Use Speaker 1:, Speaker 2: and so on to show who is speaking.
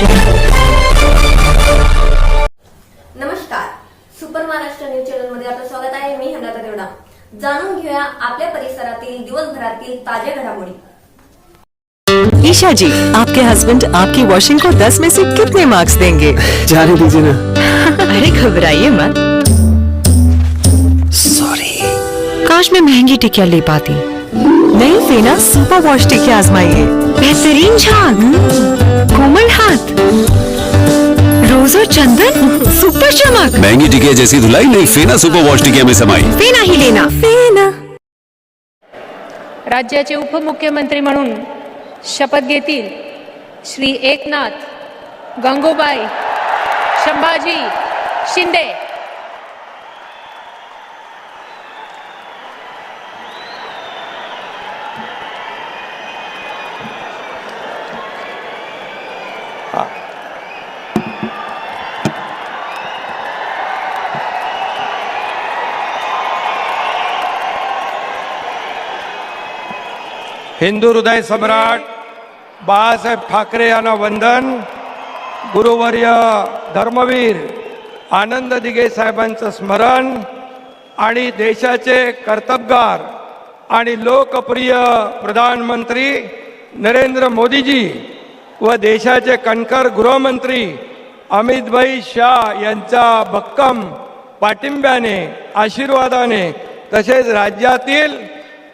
Speaker 1: नमस्कार. Super Maharashtra news channel मध्ये आपलं स्वागत आहे. मी हेमलता देवडा. जाणून घेऊया आपल्या परिसरातील दिवसभरातील ताज्या घडामोडी.
Speaker 2: ईशा जी आपके हस्बैंड आपकी वॉशिंग को 10 में से कितने मार्क्स देंगे?
Speaker 3: जाने दीजिए ना.
Speaker 2: अरे घबराइए मत.
Speaker 3: सॉरी
Speaker 2: काश मैं महँगी टिकिया ले पाती. नई फेना सुपर वॉश टिकिया आजमाइए बेहतरीन झाग. कोमल चंदन सुपर चमक.
Speaker 4: महंगी टिकिया जैसी धुलाई नहीं फेना सुपर वॉश टिकिया में समाई।
Speaker 2: फेना ही लेना. फेना.
Speaker 5: राज्याचे उपमुख्यमंत्री म्हणून शपथ घेतील श्री एकनाथ गंगूबाई संभाजी शिंदे.
Speaker 6: हिंदू हृदय सम्राट बाळासाहेब ठाकरे यांना वंदन. गुरुवर्य धर्मवीर आनंद दिघे साहेबांचं स्मरण आणि देशाचे कर्तबगार आणि लोकप्रिय प्रधानमंत्री नरेंद्र मोदीजी व देशाचे कणकर गृहमंत्री अमितभाई शाह यांच्या भक्कम पाठिंब्याने आशीर्वादाने तसेच राज्यातील